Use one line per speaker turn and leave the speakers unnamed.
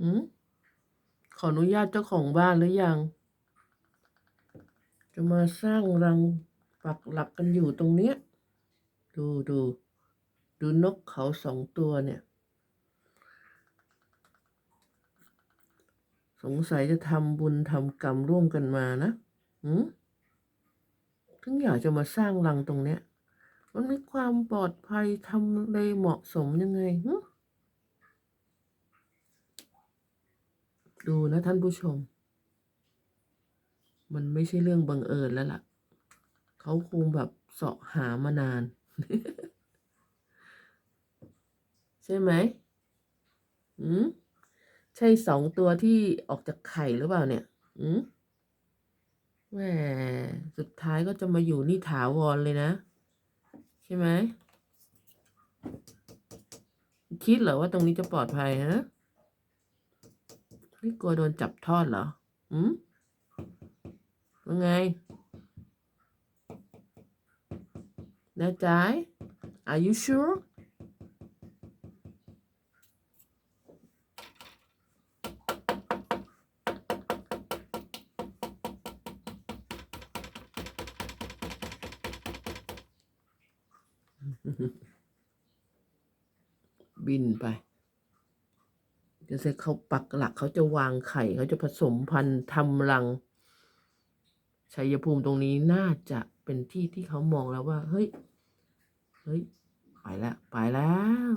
อืมขออนุญาตเจ้าของบ้านหรือยัง จะมาสร้างรังปักหลักกันอยู่ตรงเนี้ย ดูดูดูนกเขาสองตัวเนี่ย สงสัยจะทำบุญทำกรรมร่วมกันมานะหืมถึงอยากจะมาสร้างรังตรงเนี้ย มันมีความปลอดภัยทำเลเหมาะสมยังไงหึ ดูนะท่านผู้ชม มันไม่ใช่เรื่องบังเอิญแล้วล่ะ เขาคงแบบเสาะหามานาน ใช่ไหมอืมใช่สองตัวที่ออกจากไข่หรือเปล่าเนี่ยอืมแหมสุดท้ายก็จะมาอยู่นี่ถาวรเลยนะ ใช่ไหมคิดเหรอว่าตรงนี้จะปลอดภัยฮะ ไม่กลัวโดนจับทอดเหรออืมว่าไงแน่ใจ Are you sure บินไป จะเสร็จเขาปักหลักเขาจะวางไข่เขาจะผสมพันธุ์ทำรังชัยภูมิตรงนี้น่าจะเป็นที่ที่เขามองแล้วว่า เฮ้ย เฮ้ย ไปแล้ว ไปแล้ว